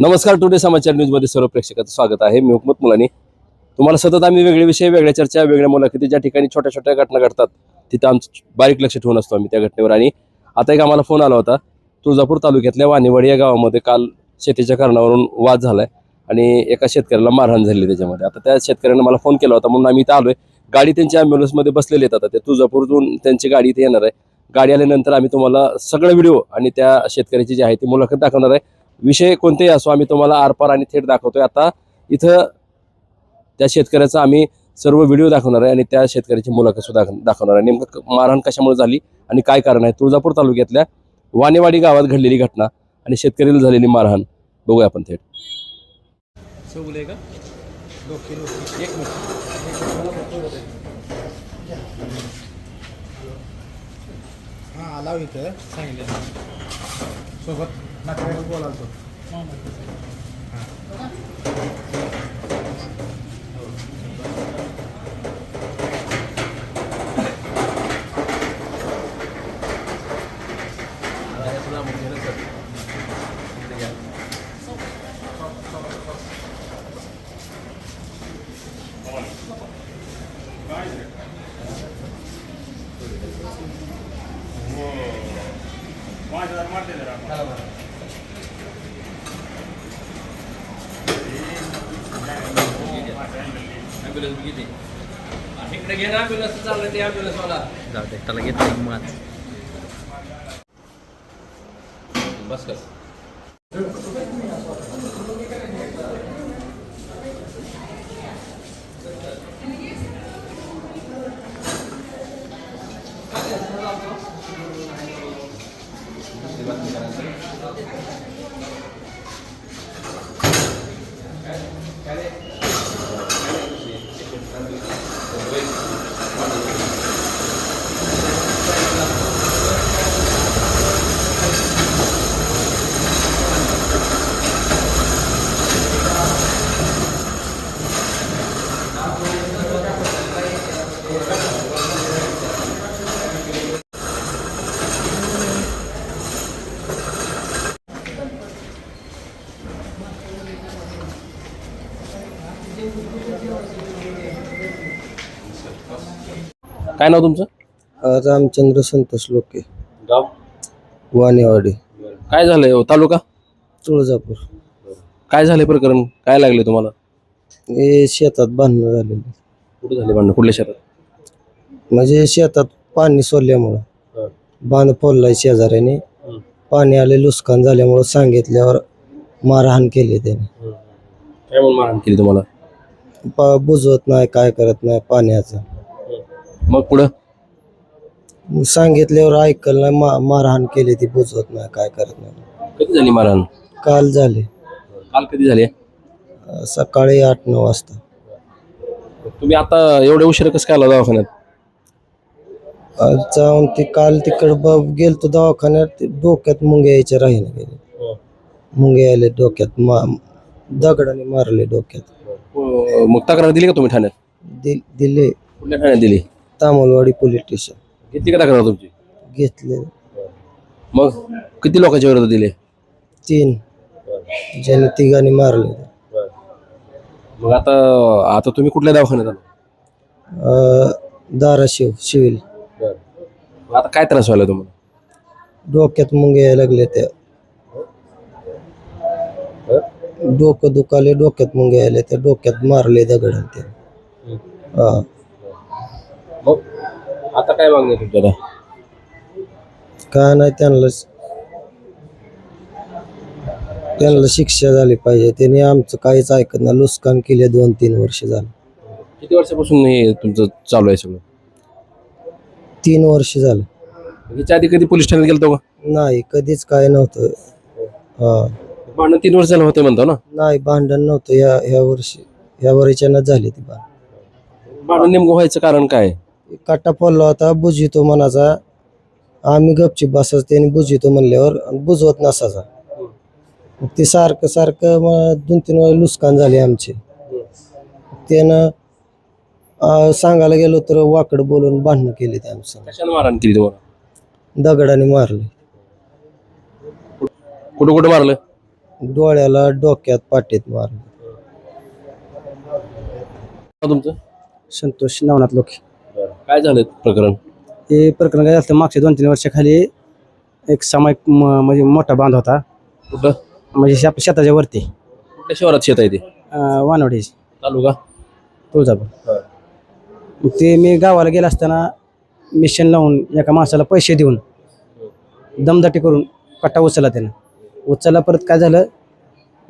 नमस्कार टुडे समाचार न्यूजमध्ये सर्व प्रेक्षकांचं स्वागत आहे. मी हुकमत मुलानी. तुम्हाला सतत आम्ही वेगळे विषय वेगळ्या चर्चा वेगळ्या मुलाखती ज्या ठिकाणी छोट्या छोट्या घटना घडतात तिथं आमचं बारीक लक्ष ठेवून असतो आम्ही त्या घटनेवर. आणि आता एक आम्हाला फोन आला होता तुळजापूर तालुक्यातल्या वाणीवाडी या गावामध्ये काल शेतीच्या कारणावरून वाद झालाय आणि एका शेतकऱ्याला मारहाण झाली त्याच्यामध्ये. आता त्या शेतकऱ्यानं मला फोन केला होता म्हणून आम्ही इथं आलोय. गाडी त्यांच्या ॲम्ब्युलन्समध्ये बसलेले आहेत आता. ते तुळजापूरतून त्यांची गाडी इथे येणार आहे. गाडी आल्यानंतर आम्ही तुम्हाला सगळं व्हिडिओ आणि त्या शेतकऱ्याची जी आहे ती मुलाखत दाखवणार आहे. विषय कोणतेही असो आम्ही तुम्हाला आरपार आणि थेट दाखवतोय. आता इथं त्या शेतकऱ्याचा आम्ही सर्व व्हिडिओ दाखवणार आहे आणि त्या शेतकऱ्याची मुलाखत सुद्धा दाख- दाखवणार आहे. नेमकं मारहाण कशामुळे झाली आणि काय कारण आहे? तुळजापूर तालुक्यातल्या वाणेवाडी गावात घडलेली घटना आणि शेतकऱ्याला झालेली मारहाण. बघूया आपण थेट. का? एक हां आला इथं. सांगितलं. सोबत नातेवाईक बोलाल तो. इकडे घे ना ॲम्ब्युलन्स चाललं ते जाऊ दे त्याला घेतलं मग. बस कर. काय नाव तुमचं? रामचंद्र संतोष लोके. गाव? वाणेवाडी. काय झालंय हो, तालुका? तुळजापूर. काय झालंय प्रकरण? काय लागले तुम्हाला? हे शेतात बांधणं झालेली. कुठे झाले भांडण? कुठल्या शेतात? म्हणजे शेतात पाणी सोडल्यामुळं. बांध फोडलाय शेजाऱ्याने. पाणी आले लुस्कान झाल्यामुळं सांगितल्यावर मारहाण केली त्याने. काय म्हणून मारहाण केली तुम्हाला? पा बुजवत नाही काय करत नाही पाण्याचं. मग पुढं? मग सांगितल्यावर ऐकलं नाही मा मारहाण केली ती बुजवत नाही काय करत नाही. कधी झाली मारहाण? काल झाले. काल कधी झाली? अं, सकाळी आठ नऊ वाजता. तुम्ही आता एवढ्या उशीर कसं काय आला दवाखान्यात? आज जाऊन ते काल तिकडं ब गेलतो दवाखान्यात ते डोक्यात मुंग्या यायच्या राहीना गेले मुंगे आले डोक्यात मा दगडाने मारले डोक्यात. अं, मग तक्रार दिली का तुम्ही ठाण्यात? दि दिले. कुठल्या ठाण्यात दिली? Tamalwadi police station. घेतली का तक्रार तुमची? घेतले. मग किती लोकांच्या विरोधात दिले? तीन. ज्याने तिघांनी मारले. मग आता आता तुम्ही कुठल्या दवाखान्यात आला? अं, धाराशिव मग आता काय त्रास व्हायला तुम्हाला? डोक्यात मुंगे यायला लागले त्या. डोकं दुखाले डोक्यात मुंगे यायले त्या डोक्यात मारले दगडाने ते. हा. आता काय मागणी आहे तुमच्या आता? काय नाही त्यांना त्यांना शिक्षा झाली पाहिजे. त्यांनी आमचं काहीच ऐकत नाही. लुस्कान केले दोन तीन वर्ष झालं. किती वर्षापासून हे तुमचं चालू आहे सगळं? तीन वर्ष झालं. ह्याच्या आधी कधी पोलीस ठाण्यात गेलतो का? नाही कधीच काय नव्हतं. हा. भांडण तीन वर्ष झालं होते म्हणतो ना? नाही भांडण नव्हतं. ह्या ह्या वर्षी ह्या वर्षानं झाली ती भांडण भांडण नेमकं व्हायचं कारण काय? काटा पडला होता बुजितो मनाचा आम्ही गपची बसायचं त्यांनी बुजितो म्हणल्यावर आणि बुजवत नसायचा. मग ते सारखं सारखं मग दोन तीन वेळा लुस्कान झाले आमचे. त्यानं अं, सांगायला गेलो तर वाकड बोलून भांडणं केली ते आमचं कशाने मारहाण केली तुम्हाला? दगडाने मारले. कुठं कुठं मारलं? डोळ्याला डोक्यात पाठीत मारलं. तुमचं? संतोष नवनाथ लोके काय झालं प्रकरण? हे प्रकरण काय झालं मागच्या दोन तीन वर्षाखाली एक सामायिक म- म्हणजे मोठा बांध होता. कुठं? म्हणजे शे- शेताच्या वरती. कुठल्या शहरात शेत आहे ते? अं, वानवडी. तालुका? तुळजापूर. ते मी गावाला गेला असताना मिशन लावून एका माणसाला पैसे देऊन दमदाटी करून कट्टा उचलला त्यानं. उचलला परत काय झालं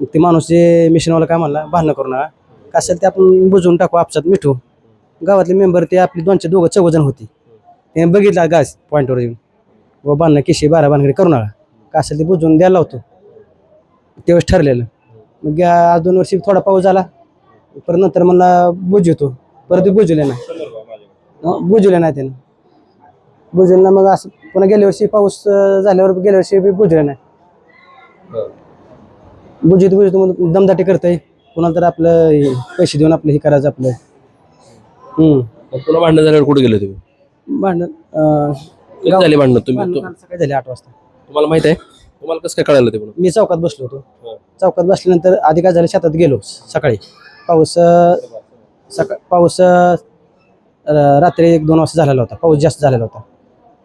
ते माणूस जे मिशनवाला काय म्हणला भांडणं करू नका. काय असेल ते आपण बुजवून टाकू आपसात मिठू. गावातले मेंबर ते आपली दोनशे दोघं चौघजण होती. त्याने बघितला गास पॉईंटवर येऊन. व बांधणं किशी बारा बांधकडे करू नका. का असेल ते बुजवून द्यायला लावतो. त्यावेळेस ठरलेलं. मग या दोन वर्षी थोडा पाऊस झाला. परत नंतर मला बुजवतो. परत ते बुजवले नाही. बुजवले नाही त्यानं. बुजवलं ना मग असं पुन्हा गेल्या वर्षी पाऊस झाल्यावर गेल्या वर्षी बी नाही. बुजवतो बुजवतो मग दमदाटी करतंय. पुन्हा तर आपलं हे पैसे देऊन आपलं हे करायचं आपलं. हम्म. मग पुन्हा भांडण झाल्यावर कुठे गेले तुम्ही? भांडण अं, कधी झाले भांडण तुम्ही? भांडण तु- काल सकाळी झाले आठ वाजता. तुम्हाला माहीत आहे? तुम्हाला कसं काय कळालं ते म्हणून मी चौकात बसलो होतो. चौकात बसल्यानंतर आधी काय झालं शेतात गेलो सकाळी. पाऊस अं, सकाळ पाऊस अं, रात्री एक दोन वाजता झालेला होता. पाऊस जास्त झालेला होता.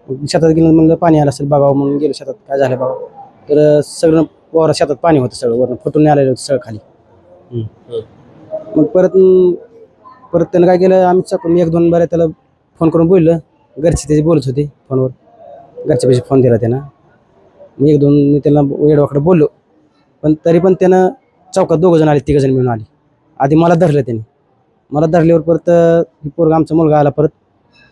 मग शेतात गेलं म्हणलं पाणी आलं असेल बघावं म्हणून गेलो शेतात. काय झालं बघावं. तर अं, सगळं वर शेतात पाणी होतं सगळं. वरून फुटून आलेलं होतं सगळं खाली. मग परत अं, परत त्यानं काय केलं आम्ही चौक मी एक दोन बऱ्या त्याला फोन करून बोललं. घरचे त्याचे बोलत होते फोनवर घरच्या पैसे फोन दिला त्यानं. मी एक दोन मी त्याला वेडवाकडे बोललो. पण तरी पण त्यानं चौकात दोघं जण आले तिघ जण मिळून आले. आधी मला धरलं त्याने. मला धरल्यावर परत ही पोरगा आमचा मुलगा आला परत.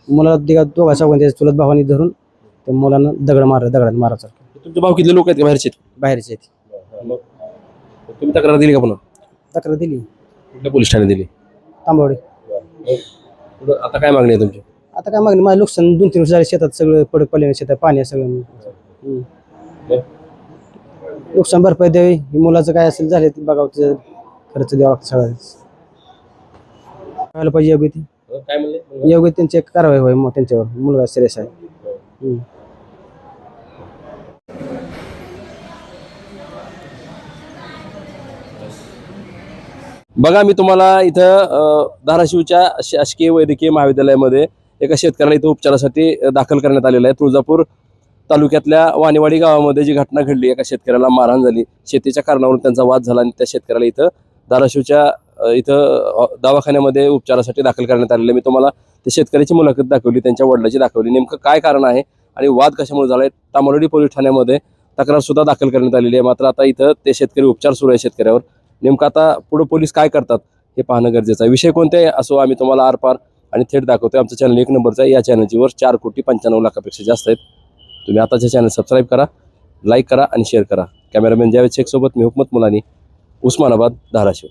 मुलाला दिघा दोघा चौघांनी त्याच्या चुलत भावानी धरून त्या मुलानं दगड मारलं दगडात मारायचं तुमचे भाऊ किती लोक आहेत का बाहेरचे? बाहेरचे आहेत. मग तुम्ही तक्रार दिली का पुन्हा? तक्रार दिली. कुठल्या पोलीस ठाणे दिली? तांबवडे. आता काय मागणी आहे तुमची? आता काय मागणी? माझं नुकसान दोन तीन वर्ष झाले शेतात सगळं पडक पडले शेतात पाणी सगळं. हम्म. नुकसान भरपाई द्यावी. ही मुलाचं काय असेल झाले ते बघावं त्याचं खर्च द्यावा लागतो सगळं करायला पाहिजे योग्य ती. काय म्हणले? योग्य त्यांची एक कारवाई होईल मग त्यांच्यावर. मुलगा सिरियस आहे. हम्म. बघा मी तुम्हाला इथं धाराशिवच्या शासकीय वैद्यकीय महाविद्यालयामध्ये एका शेतकऱ्याला इथं उपचारासाठी दाखल करण्यात आलेलं आहे. तुळजापूर तालुक्यातल्या वाणीवाडी गावामध्ये जी घटना घडली एका शेतकऱ्याला मारहाण झाली. शेतीच्या कारणावरून त्यांचा वाद झाला आणि त्या शेतकऱ्याला इथं धाराशिवच्या इथं दवाखान्यामध्ये उपचारासाठी दाखल करण्यात आलेलं आहे. मी तुम्हाला त्या शेतकऱ्याची मुलाखत दाखवली त्यांच्या वडिलाची दाखवली. नेमकं काय कारण आहे आणि वाद कशामुळे झाला आहे तामलोडी पोलीस ठाण्यामध्ये तक्रार सुद्धा दाखल करण्यात आलेली आहे. मात्र आता इथं ते शेतकरी उपचार सुरू आहे शेतकऱ्यावर. नेमकं आता पुढे पोलीस काय करतात हे पाहणं गरजेचं आहे. विषय कोणते असो आम्ही तुम्हाला आरपार आणि थेट दाखवतोय. आमचं चॅनल एक नंबरचा आहे. या चॅनलची वर चार कोटी पंच्याण्णव लाखापेक्षा जास्त आहेत. तुम्ही आताचे चॅनल सबस्क्राईब करा लाईक करा आणि शेअर करा. कॅमेरामॅन जावेद शेखसोबत मी हुकमत मुलानी उस्मानाबाद धाराशिव.